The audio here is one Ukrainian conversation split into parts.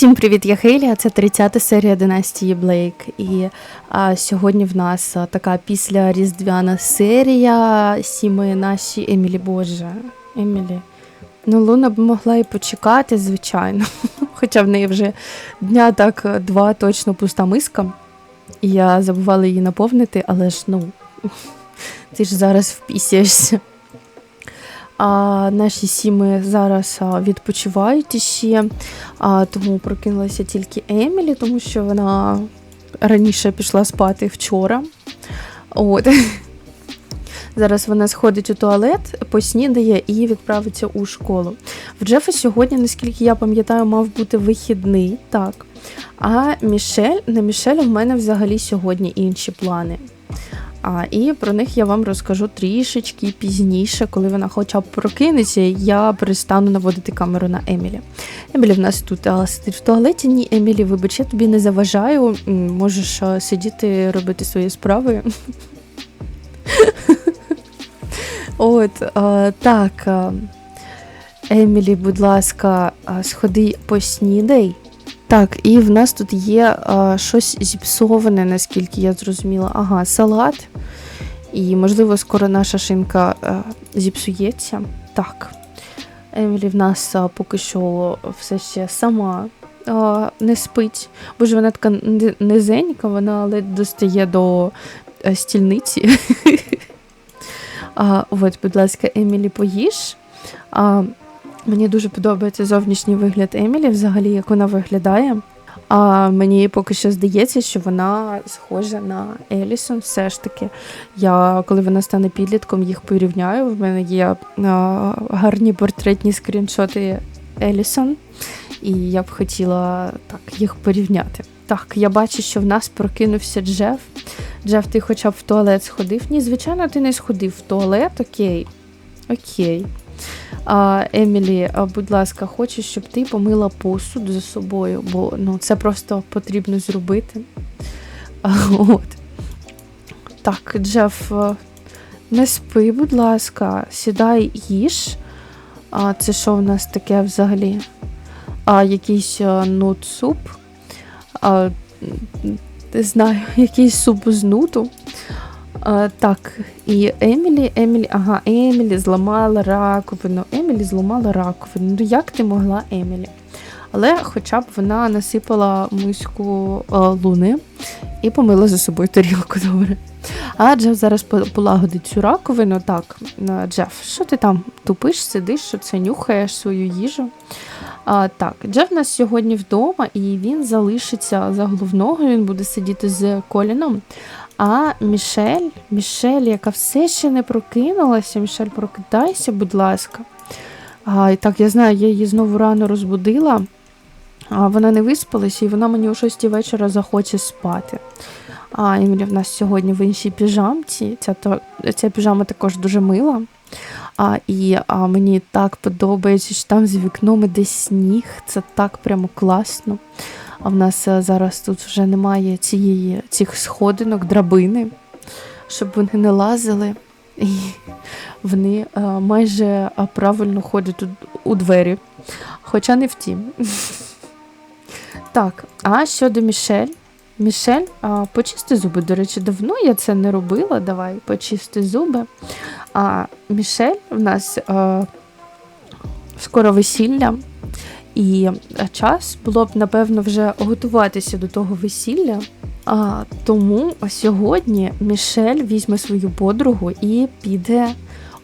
Всім привіт, я Хейлі, це 30 серія династії Блейк. І а, сьогодні в нас а, така після різдвяна серія сіми наші Емілі Боже. Емілі. Ну, Луна б могла і почекати, звичайно. Хоча в неї вже дня так два точно пуста миска. І я забувала її наповнити, але ж ну, ти ж зараз впісяєшся. А наші сіми зараз відпочивають іще, тому прокинулася тільки Емілі, тому що вона раніше пішла спати вчора. От. Зараз вона сходить у туалет, поснідає і відправиться у школу. В Джефа сьогодні, наскільки я пам'ятаю, мав бути вихідний, так. А Мішель, на Мішель в мене взагалі сьогодні інші плани. А, І про них я вам розкажу трішечки пізніше, коли вона хоча б прокинеться, я перестану наводити камеру на Емілі. Емілі в нас тут а, сидить в туалеті. Ні, Емілі, вибач, я тобі не заважаю. Можеш а, сидіти, робити свої справи. От, так. Емілі, будь ласка, сходи поснідай. Так, і в нас тут є а, щось зіпсоване, наскільки я зрозуміла. Ага, салат. І, можливо, скоро наша шинка а, зіпсується. Так. Емілі в нас а, поки що все ще сама а, не спить. Боже, вона така низенька, вона ледь достає до а, стільниці. а, От, будь ласка, Емілі, поїж. А, Мені дуже подобається зовнішній вигляд Емілі, взагалі, як вона виглядає. А мені поки що здається, що вона схожа на Елісон. Все ж таки. Я, коли вона стане підлітком, їх порівняю. В мене є а, гарні портретні скріншоти Елісон, і я б хотіла так їх порівняти. Так, я бачу, що в нас прокинувся Джеф. Джеф, ти хоча б в туалет сходив? Ні, звичайно, ти не сходив в туалет, окей. Окей. Емілі, будь ласка, хочу, щоб ти помила посуд за собою, бо ну, це просто потрібно зробити. От. Так, Джеф, не спи, будь ласка, сідай їж. А, Це що в нас таке взагалі? А, Якийсь нут-суп. Не знаю, якийсь суп з нуту. Так, і Емілі, Емілі, ага, Емілі зламала раковину. Емілі зламала раковину. Ну як ти могла Емілі? Але хоча б вона насипала миську а, луни і помила за собою тарілку добре. А Джеф зараз полагодить цю раковину. Так, Джеф, що ти там тупиш, сидиш, що це нюхаєш свою їжу? А, Так, Джеф у нас сьогодні вдома, і він залишиться за головного, він буде сидіти з коліном. А Мішель, Мішель, яка все ще не прокинулася, Мішель, прокидайся, будь ласка. А, І так, я знаю, я її знову рано розбудила, а вона не виспалася, і вона мені о 6 вечора захоче спати. А Емілі в нас сьогодні в іншій піжамці. Ця ця піжама також дуже мила. А, І а, мені так подобається, що там з вікном іде сніг. Це так прямо класно. А в нас е, зараз тут вже немає цієї, цих сходинок, драбини, щоб вони не лазили. І вони а, е, майже а, правильно ходять у, у двері. Хоча не втім. Так, а щодо Мішель. Мішель, а, почисти зуби. До речі, давно я це не робила. Давай почисти зуби. А Мішель в нас а, скоро весілля. І час було б, напевно, вже готуватися до того весілля. А тому сьогодні Мішель візьме свою подругу і піде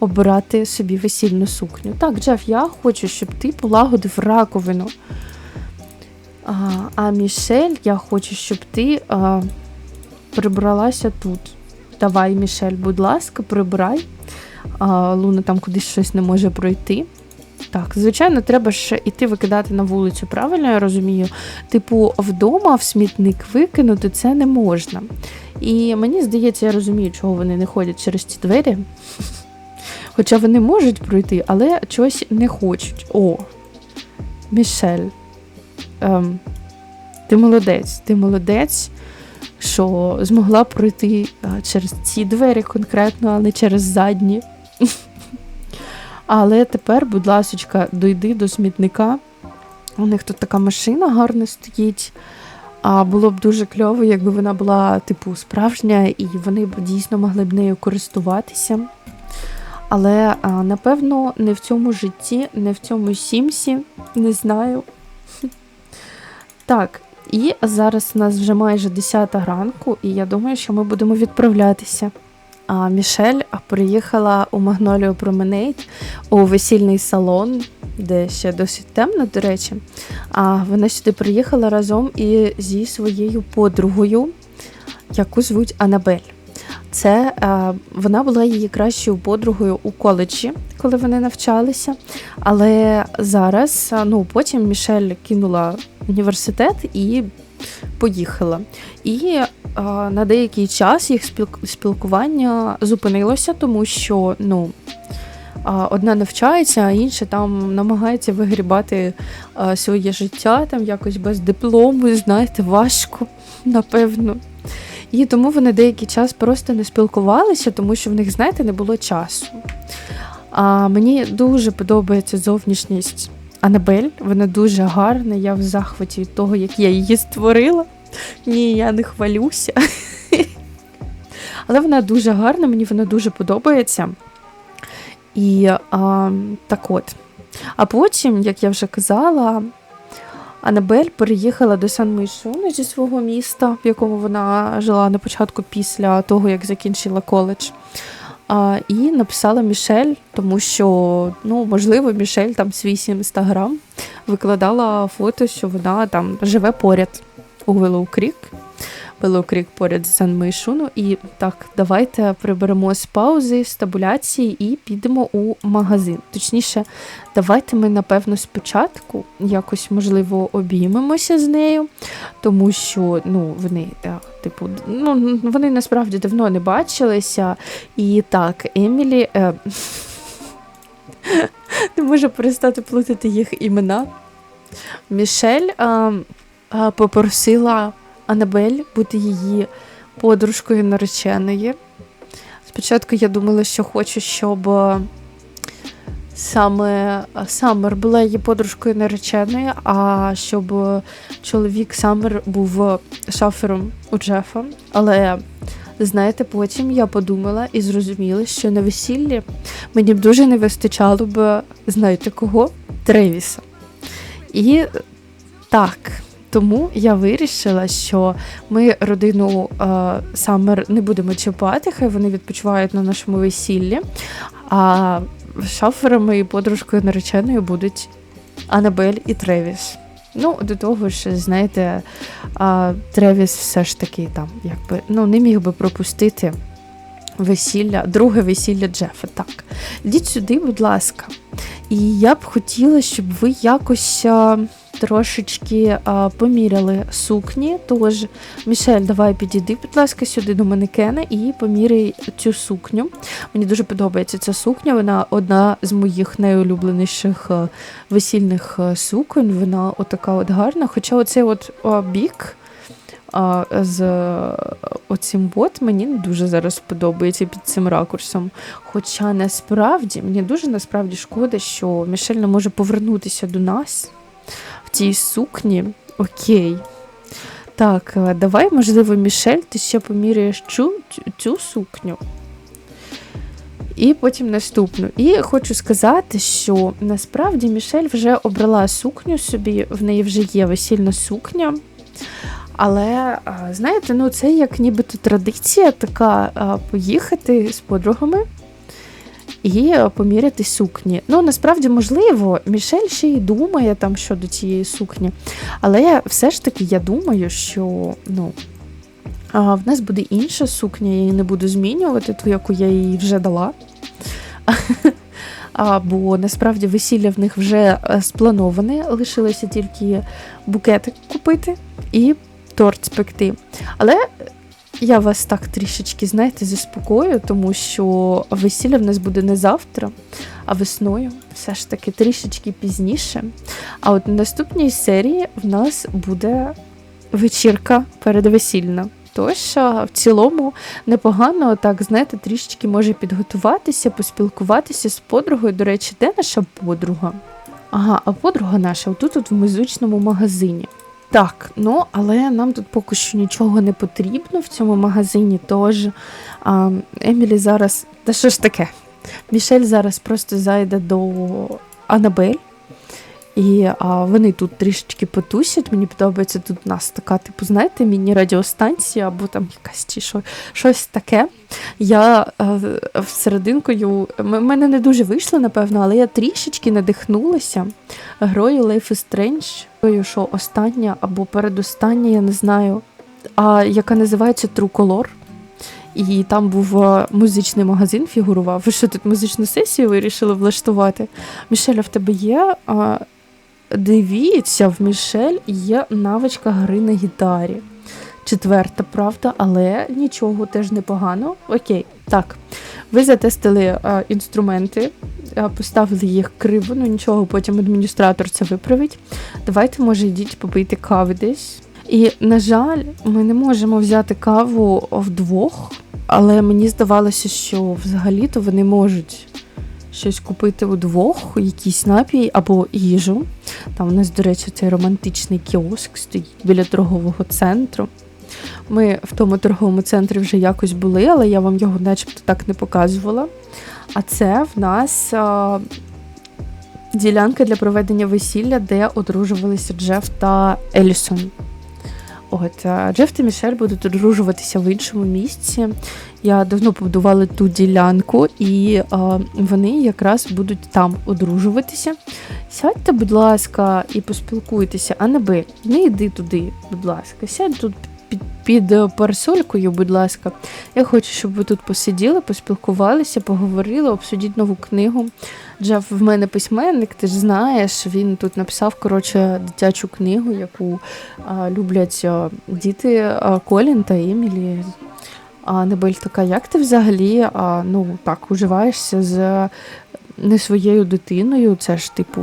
обирати собі весільну сукню. Так, Джеф, я хочу, щоб ти полагодив раковину. А а Мішель, я хочу, щоб ти а, прибралася тут. Давай, Мішель, будь ласка, прибирай. Луна там кудись щось не може пройти. Так, звичайно, треба ж іти викидати на вулицю, правильно я розумію? Типу, вдома в смітник викинути це не можна. І мені здається, я розумію, чого вони не ходять через ці двері. Хоча вони можуть пройти, але чогось не хочуть. О, Мішель. Ем, Ти молодець, ти молодець, що змогла пройти через ці двері конкретно, а не через задні. Але тепер, будь ласка, дойди до смітника У них тут така машина гарна стоїть. А було б дуже кльово, якби вона була, типу, справжня, і вони б дійсно могли б нею користуватися. Але, а, напевно, не в цьому житті, не в цьому сімсі, не знаю. Так, і зараз у нас вже майже 10 ранку, і я думаю, що ми будемо відправлятися. А Мішель приїхала у Магнолію Променейт у весільний салон, де ще досить темно, до речі. А вона сюди приїхала разом і зі своєю подругою, яку звуть Анабель. Це е, вона була її кращою подругою у коледжі, коли вони навчалися. Але зараз, е, ну потім Мішель кинула університет і поїхала. І на деякий час їх спіл- спілкування зупинилося, тому що ну. Одна навчається, а інша там намагається вигрібати своє життя там якось без диплому, знаєте, важко, напевно. І тому вони деякий час просто не спілкувалися, тому що в них, знаєте, не було часу. А мені дуже подобається зовнішність Анабель. Вона дуже гарна. Я в захваті від того, як я її створила. Ні, я не хвалюся. Але вона дуже гарна, мені вона дуже подобається. І а, так от. А потім, як я вже казала, Анабель переїхала до Сан Мейшуну зі свого міста, в якому вона жила на початку після того, як закінчила коледж. А, і написала Мішель, тому що, ну, можливо, Мішель там свій інстаграм викладала фото, що вона там живе поряд у Виллоу Крік. Виллоу Крік поряд з Сан Мейшуну. І так, давайте приберемо з паузи, з табуляції і підемо у магазин. Точніше, давайте ми, напевно, спочатку якось, можливо, обіймемося з нею, тому що ну, вони, типу, ну, вони насправді давно не бачилися. І так, Емілі. Е, не можу перестати плутати їх імена. Мішель попросила Анабель бути її подружкою нареченої. Спочатку я думала, що хочу, щоб е, саме Саммер була її подружкою нареченою, а щоб е, чоловік Саммер був шафером у Джефа. Але знаєте, потім я подумала і зрозуміла, що на весіллі мені б дуже не вистачало б, знаєте кого? Тревіса. І так, тому я вирішила, що ми родину е, Саммер не будемо чіпати, хай вони відпочивають на нашому весіллі. А шаферами і подружкою нареченою будуть Анабель і Тревіс. Ну, до того ж, знаєте, Тревіс все ж таки там, якби ну, не міг би пропустити весілля, друге весілля Джефа. Так, йдіть сюди, будь ласка. І я б хотіла, щоб ви якось трошечки а, поміряли сукні. Тож, Мішель, давай підійди, будь ласка, сюди до манекена і поміряй цю сукню. Мені дуже подобається ця сукня. Вона одна з моїх найулюбленіших весільних суконь. Вона отака от гарна. Хоча оцей от бік. А з е, оцим бот мені не дуже зараз подобається під цим ракурсом. Хоча насправді мені дуже насправді шкода, що Мішель не може повернутися до нас цій сукні. Окей. Так, е, давай, можливо, Мішель, ти ще поміряєш цю, цю, сукню. І потім наступну. І хочу сказати, що насправді Мішель вже обрала сукню собі, в неї вже є весільна сукня. Але знаєте, ну це як нібито традиція така поїхати з подругами і поміряти сукні. Ну, насправді, можливо, Мішель ще й думає там щодо цієї сукні. Але все ж таки я думаю, що ну, а, в нас буде інша сукня, я її не буду змінювати, ту, яку я їй вже дала. А, бо насправді весілля в них вже е, сплановане, лишилося тільки букетик купити і торт спекти. Але я вас так трішечки, знаєте, заспокою, тому що весілля в нас буде не завтра, а весною, все ж таки трішечки пізніше. А от на наступній серії в нас буде вечірка передвесільна. Тож, в цілому, непогано, так, знаєте, трішечки може підготуватися, поспілкуватися з подругою. До речі, де наша подруга? Ага, а подруга наша отут тут в музичному магазині. Так, ну але нам тут поки що нічого не потрібно в цьому магазині. Тож а, Емілі зараз. Та що ж таке? Мішель зараз просто зайде до Анабель. І а, вони тут трішечки потусять. Мені подобається тут у нас така, типу, знаєте, міні-радіостанція або там якась чи що, щось таке. Я а, всерединкою, м- мене не дуже вийшло, напевно, але я трішечки надихнулася грою Life is Strange, що остання або передостання, я не знаю, а, яка називається True Color. І там був музичний магазин, фігурував. Ви що тут музичну сесію вирішили влаштувати? Мішеля, в тебе є. А, дивіться, в Мішель є навичка гри на гітарі. Четверта, правда, але нічого теж непогано. Окей, так. Ви затестили а, інструменти, а, поставили їх криво, ну нічого, потім адміністратор це виправить. Давайте, може, йдіть попийте кави десь. І, на жаль, ми не можемо взяти каву вдвох, але мені здавалося, що взагалі-то вони можуть щось купити удвох, якийсь напій або їжу. Там у нас, до речі, цей романтичний кіоск стоїть біля торгового центру. Ми в тому торговому центрі вже якось були, але я вам його начебто так не показувала. А це в нас а, ділянка для проведення весілля, де одружувалися Джеф та Елісон. От, Джеф та Мішель будуть одружуватися в іншому місці. Я давно побудувала ту ділянку, і а, вони якраз будуть там одружуватися. Сядьте, будь ласка, і поспілкуйтеся. Анабель, не йди туди, будь ласка. Сядь тут під, під парасолькою, будь ласка. Я хочу, щоб ви тут посиділи, поспілкувалися, поговорили, обсудіть нову книгу. Джеф в мене письменник, ти ж знаєш, він тут написав коротше дитячу книгу, яку а, люблять а, діти а, Колін та Емілі. А Небель така, як ти взагалі а, ну, так, уживаєшся з не своєю дитиною? Це ж, типу,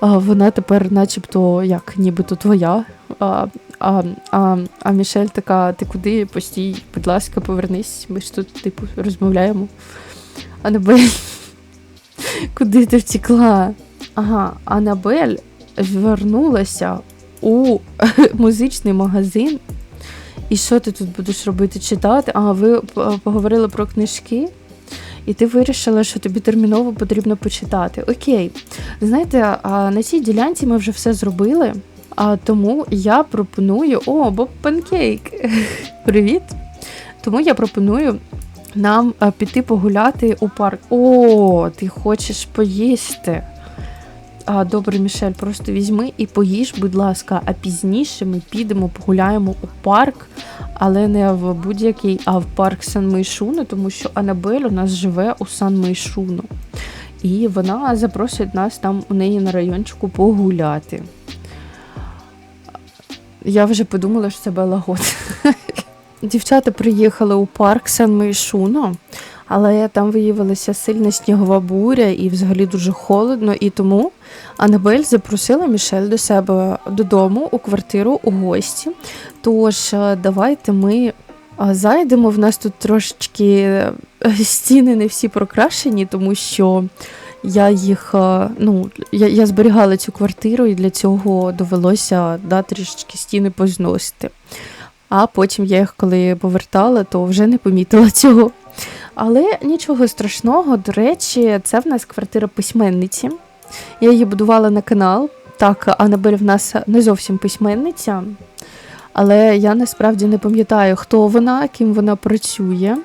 а, вона тепер, начебто, як нібито твоя. А, а, а, а Мішель така, ти куди постій, будь ласка, повернись, ми ж тут, типу, розмовляємо. Анабель, куди ти втекла? Ага, Анабель вернулася у музичний магазин. І що ти тут будеш робити? Читати? А ви поговорили про книжки, і ти вирішила, що тобі терміново потрібно почитати. Окей, знаєте, на цій ділянці ми вже все зробили. А тому я пропоную. О, Боб Панкейк! Привіт! Тому я пропоную нам піти погуляти у парк. О, ти хочеш поїсти. А, добре, Мішель, просто візьми і поїж, будь ласка, а пізніше ми підемо погуляємо у парк, але не в будь-який, а в парк Сан Мейшуно, тому що Анабель у нас живе у Сан Мейшуно. І вона запросить нас там у неї на райончику погуляти. Я вже подумала, що це Белла Гот. Дівчата приїхали у парк Сан Мейшуно, але там виявилася сильна снігова буря і взагалі дуже холодно. І тому Анабель запросила Мішель до себе додому у квартиру у гості. Тож е, давайте ми зайдемо. В нас тут трошечки е, стіни не всі прокрашені, тому що я їх, е, ну, я, я зберігала цю квартиру, і для цього довелося да, трішечки стіни позносити. А потім я їх, коли повертала, то вже не помітила цього. Але нічого страшного, до речі, це в нас квартира письменниці. Я її будувала на канал. Так, Анабель в нас не зовсім письменниця, але я насправді не пам'ятаю, хто вона, ким вона працює.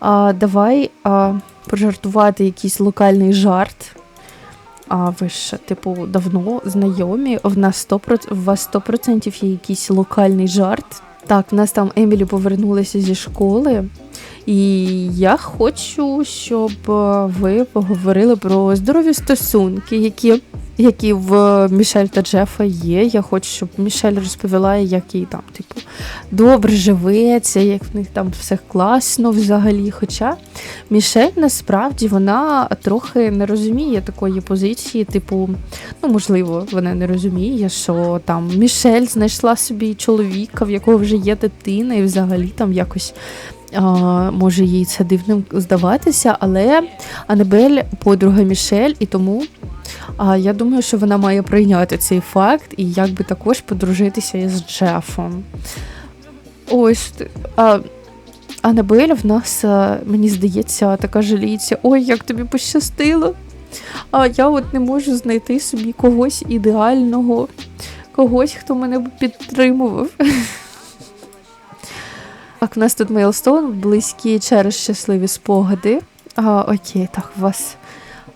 А, давай а, пожартувати якийсь локальний жарт. А ви ж, типу, давно знайомі. В нас 100%, в вас 100% є якийсь локальний жарт. Так, в нас там Емілі повернулася зі школи. І я хочу, щоб е, ви поговорили про здорові стосунки, які, які в Мішель та Джефа є. Я хочу, щоб Мішель розповіла, як їй там, типу, добре живеться, як в них там все класно взагалі. Хоча Мішель насправді вона трохи не розуміє такої позиції, типу, ну можливо, вона не розуміє, що там Мішель знайшла собі чоловіка, в якого вже є дитина, і взагалі там якось. А, може їй це дивним здаватися, але Анабель подруга Мішель, і тому А я думаю, що вона має прийняти цей факт і якби також подружитися із Джефом. Ось а, Анабель в нас, мені здається, така жаліється. Ой, як тобі пощастило. А я от не можу знайти собі когось ідеального, когось, хто мене б підтримував. Так, у нас тут Мейлстоун, близькі через щасливі спогади. А, Окей, так, у вас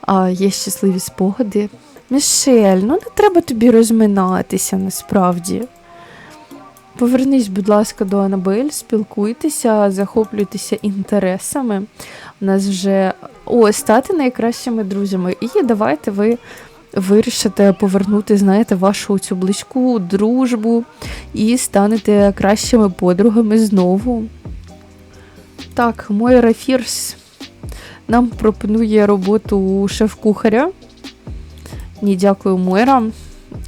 а, є щасливі спогади. Мішель, ну не треба тобі розминатися насправді. Повернись, будь ласка, до Анабель, спілкуйтеся, захоплюйтеся інтересами. У нас вже о, стати найкращими друзями. І давайте ви вирішите повернути, знаєте, вашу цю близьку дружбу і станете кращими подругами знову. Так, Мойра Фірс нам пропонує роботу шеф-кухаря. Ні, дякую, Мойра.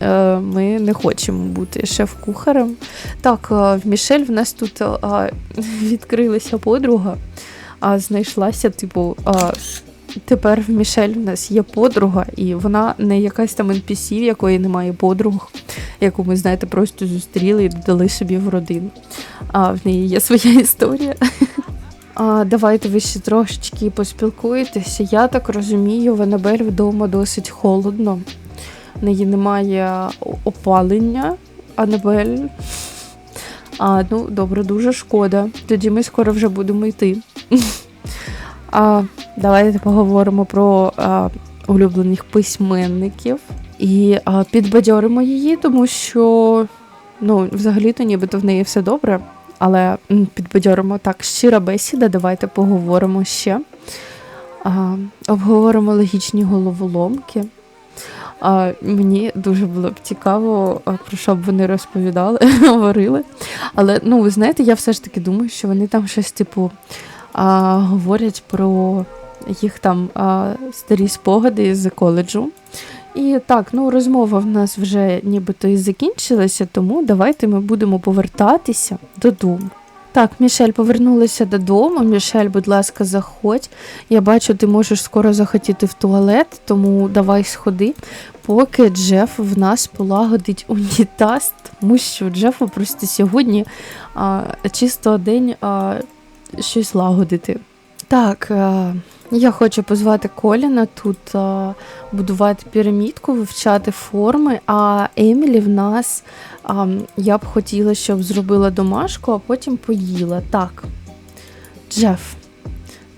Е, Ми не хочемо бути шеф-кухарем. Так, е, в Мішель в нас тут е, відкрилася подруга, а знайшлася, типу, тепер в Мішель в нас є подруга, і вона не якась там NPC, в якої немає подруг, яку ми, знаєте, просто зустріли і додали собі в родину. А в неї є своя історія. А, Давайте ви ще трошечки поспілкуєтеся. Я так розумію, в Анабель вдома досить холодно. В неї немає опалення, Анабель. А, ну, добре, дуже шкода. Тоді ми скоро вже будемо йти. А, Давайте поговоримо про а, улюблених письменників і а, підбадьоримо її, тому що ну, взагалі-то нібито в неї все добре. Але підбадьоримо так, щира бесіда, давайте поговоримо ще. А, Обговоримо логічні головоломки. А, Мені дуже було б цікаво, про що б вони розповідали, говорили. Але ну, ви знаєте, я все ж таки думаю, що вони там щось типу а, говорять про їх там а, старі спогади з коледжу. І так, ну розмова в нас вже нібито і закінчилася, тому давайте ми будемо повертатися додому. Так, Мішель повернулася додому. Мішель, будь ласка, заходь. Я бачу, ти можеш скоро захотіти в туалет, тому давай сходи, поки Джеф в нас полагодить унітаз, тому що Джефу просто сьогодні а, чисто день а, щось лагодити. Так. А... Я хочу позвати Коліна тут а, будувати пірамідку, вивчати форми. А Емілі в нас а, я б хотіла, щоб зробила домашку, а потім поїла. Так, Джеф.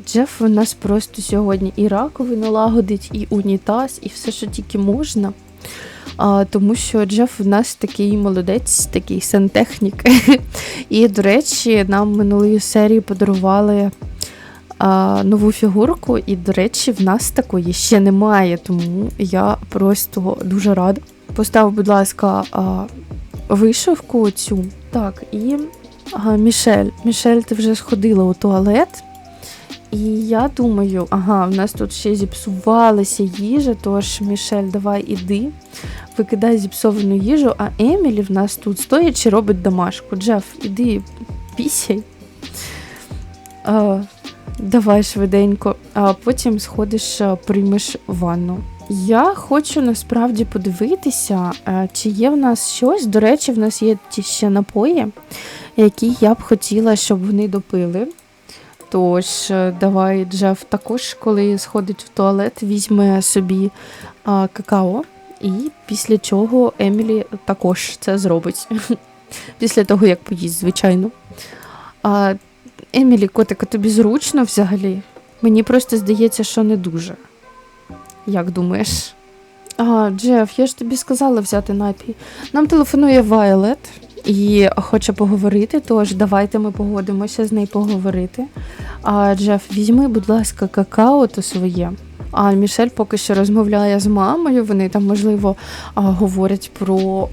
Джеф у нас просто сьогодні і раковину лагодить, і унітаз, і все, що тільки можна. А, Тому що Джеф у нас такий молодець, такий сантехнік. І, до речі, нам минулої серії подарували а, нову фігурку, і, до речі, в нас такої ще немає, тому я просто дуже рада. Постав, будь ласка, а, вишивку цю. Так, і ага, Мішель. Мішель, ти вже сходила у туалет. І я думаю, ага, в нас тут ще зіпсувалася їжа, тож Мішель, давай іди, викидай зіпсовану їжу, а Емілі в нас тут стоячи робить домашку. Джеф, іди пісяй. Давай швиденько, а потім сходиш, приймеш ванну. Я хочу насправді подивитися, чи є в нас щось. До речі, в нас є ті ще напої, які я б хотіла, щоб вони допили. Тож, давай Джеф також, коли сходить в туалет, візьме собі а, какао, і після чого Емілі також це зробить. Після того, як поїсть, звичайно. А, Емілі, котика, тобі зручно взагалі? Мені просто здається, що не дуже. Як думаєш? А, Джеф, я ж тобі сказала взяти напій. Нам телефонує Вайлет і хоче поговорити, тож давайте ми погодимося з нею поговорити. А Джеф, візьми, будь ласка, какао то своє. А Мішель поки що розмовляє з мамою. Вони там, можливо, говорять про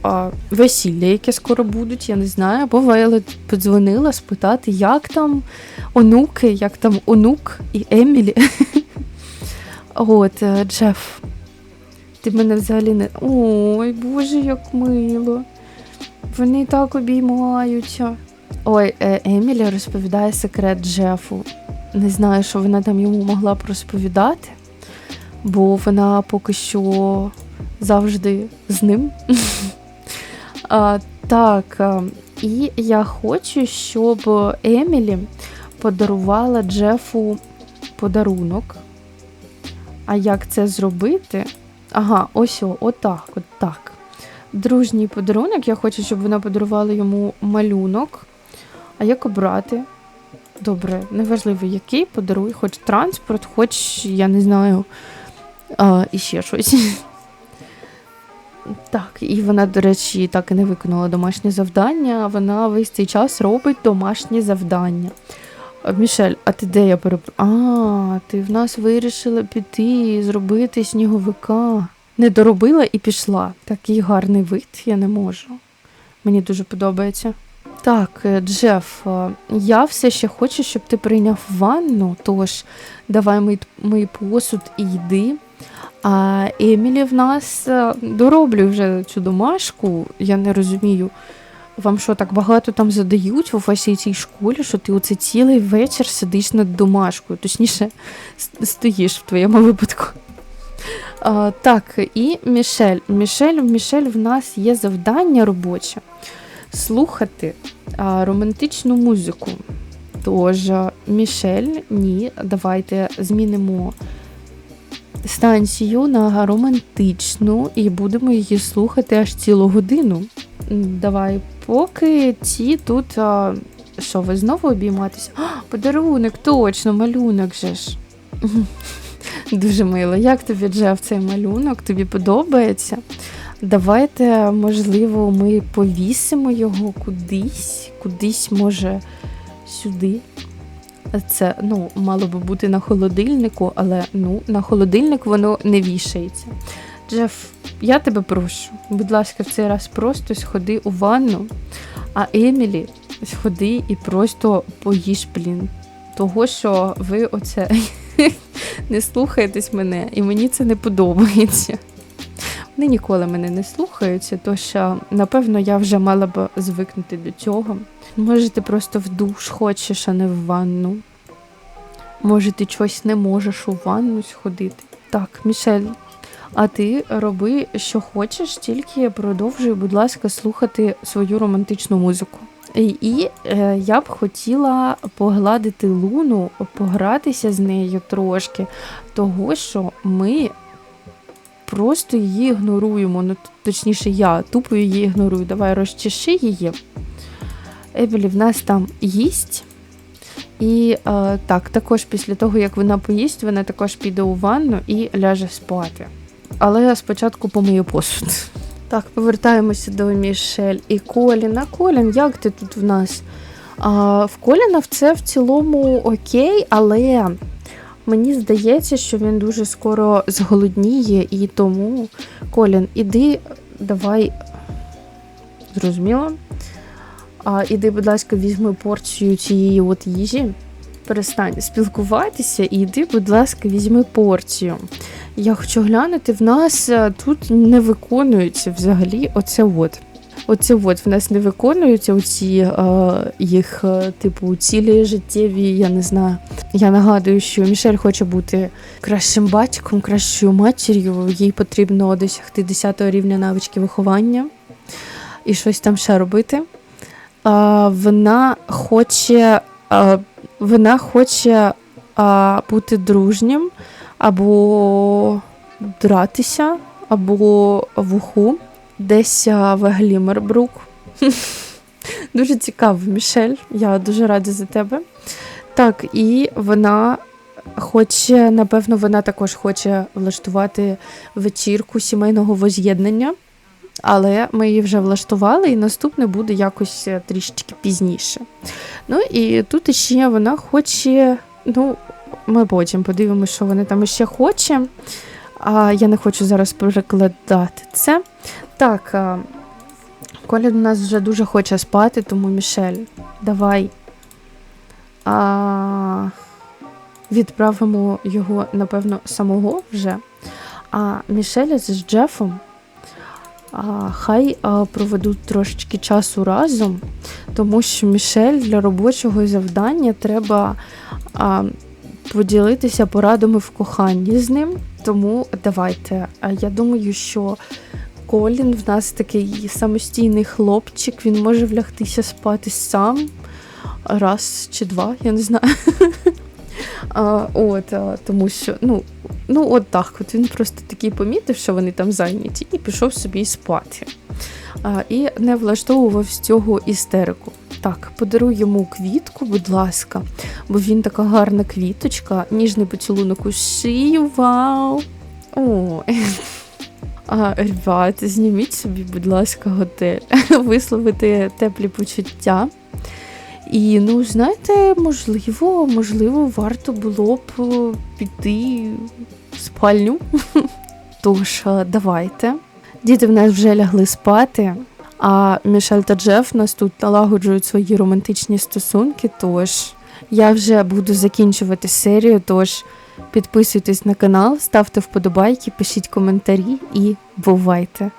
весілля, яке скоро будуть, я не знаю. Або Вайлет подзвонила спитати, як там онуки, як там онук і Емілі. От, е, Джеф, ти мене взагалі не. Ой, Боже, як мило. Вони так обіймаються. Ой, е, Емілі розповідає секрет Джефу. Не знаю, що вона там йому могла б розповідати. Бо вона поки що завжди з ним. а, Так, і я хочу, щоб Емілі подарувала Джефу подарунок. А як це зробити? Ага, ось о, отак, от так. Дружній подарунок. Я хочу, щоб вона подарувала йому малюнок. А як обрати? Добре, неважливо, який подаруй, хоч транспорт, хоч, я не знаю, а, і ще щось. Так, і вона, до речі, так і не виконала домашнє завдання. Вона весь цей час робить домашні завдання. Мішель, а ти де я перепро... А, ти в нас вирішила піти і зробити сніговика. Не доробила і пішла. Такий гарний вид я не можу. Мені дуже подобається. Так, е, Джеф, е, я все ще хочу, щоб ти прийняв ванну, тож давай мий посуд і йди. А Емілі в нас е, дороблює вже цю домашку. Я не розумію. Вам що так багато там задають у вашій цій школі, що ти оце цілий вечір сидиш над домашкою, точніше, стоїш в твоєму випадку. А, Так, і Мішель. Мішель, Мішель в нас є завдання робоче слухати а, романтичну музику. Тож, Мішель, ні, давайте змінимо станцію на романтичну і будемо її слухати аж цілу годину. Давай, поки ці тут. А, що, ви знову обійматися? А, Подарунок, точно, малюнок же ж. Дуже мило. Як тобі Джеф, цей малюнок? Тобі подобається? Давайте, можливо, ми повісимо його кудись, кудись, може, сюди. Це ну, мало би бути на холодильнику, але ну, на холодильник воно не вішається. Джеф, я тебе прошу, будь ласка, в цей раз просто сходи у ванну, а Емілі сходи і просто поїж, блін. Того, що ви оце не слухаєтесь мене, і мені це не подобається. Вони ніколи мене не слухаються, тож, напевно, я вже мала б звикнути до цього. Може, ти просто в душ хочеш, а не в ванну. Може, ти щось не можеш у ванну сходити. Так, Мішель, а ти роби, що хочеш, тільки продовжуй, будь ласка, слухати свою романтичну музику. І, і е, я б хотіла погладити луну, погратися з нею трошки, того що ми просто її ігноруємо. Ну, Точніше, я тупо її ігнорую. Давай розчеши її. Евелі в нас там їсть. І е, так, також після того, як вона поїсть, вона також піде у ванну і ляже спати. Але я спочатку помию посуд. Так, повертаємося до Мішель і Коліна. Колін, як ти тут в нас? А, В Коліна це в цілому окей, але Мені здається, що він дуже скоро зголодніє, і тому Колін, іди, давай, зрозуміло. А, Іди, будь ласка, візьми порцію цієї от їжі. Перестань спілкуватися і йди, будь ласка, візьми порцію. Я хочу глянути, в нас е, тут не виконується взагалі оце от. Оце от в нас не виконуються оці е, їх, е, типу, цілі життєві. Я не знаю. Я нагадую, що Мішель хоче бути кращим батьком, кращою матір'ю. Їй потрібно досягти 10 рівня навички виховання і щось там ще робити. Вона хоче, вона хоче бути дружнім або дратися, або вуху десь в Глімербрук. Дуже цікаво, Мішель. Я дуже рада за тебе. Так, і вона хоче, напевно, вона також хоче влаштувати вечірку сімейного воз'єднання, але ми її вже влаштували, і наступне буде якось е, трішечки пізніше. Ну і тут ще вона хоче, ну, ми потім подивимося, що вона там ще хоче. А я не хочу зараз перекладати це. Так, Колін у нас вже дуже хоче спати, тому Мішель, давай а, відправимо його, напевно, самого вже. А Мішель з Джефом а, хай проведуть трошечки часу разом, тому що Мішель для робочого завдання треба а, поділитися порадами в коханні з ним. тому давайте. Я думаю, що Колін в нас такий самостійний хлопчик, він може влягтися спати сам раз чи два, я не знаю. А, от, тому що, ну, ну, от так, от він просто такий помітив, що вони там зайняті, і пішов собі спати. І не влаштовував з цього істерику. Так, подаруй йому квітку, будь ласка, бо він така гарна квіточка, ніжний поцілунок у шию, вау! Ой. А, ребят, зніміть собі, будь ласка, готель, висловити теплі почуття. І ну, знаєте, можливо, можливо, варто було б е, піти в спальню. Тож, е, давайте. Діти в нас вже лягли спати, а Мішель та Джеф нас тут налагоджують свої романтичні стосунки. Тож я вже буду закінчувати серію. Тож підписуйтесь на канал, ставте вподобайки, пишіть коментарі і бувайте!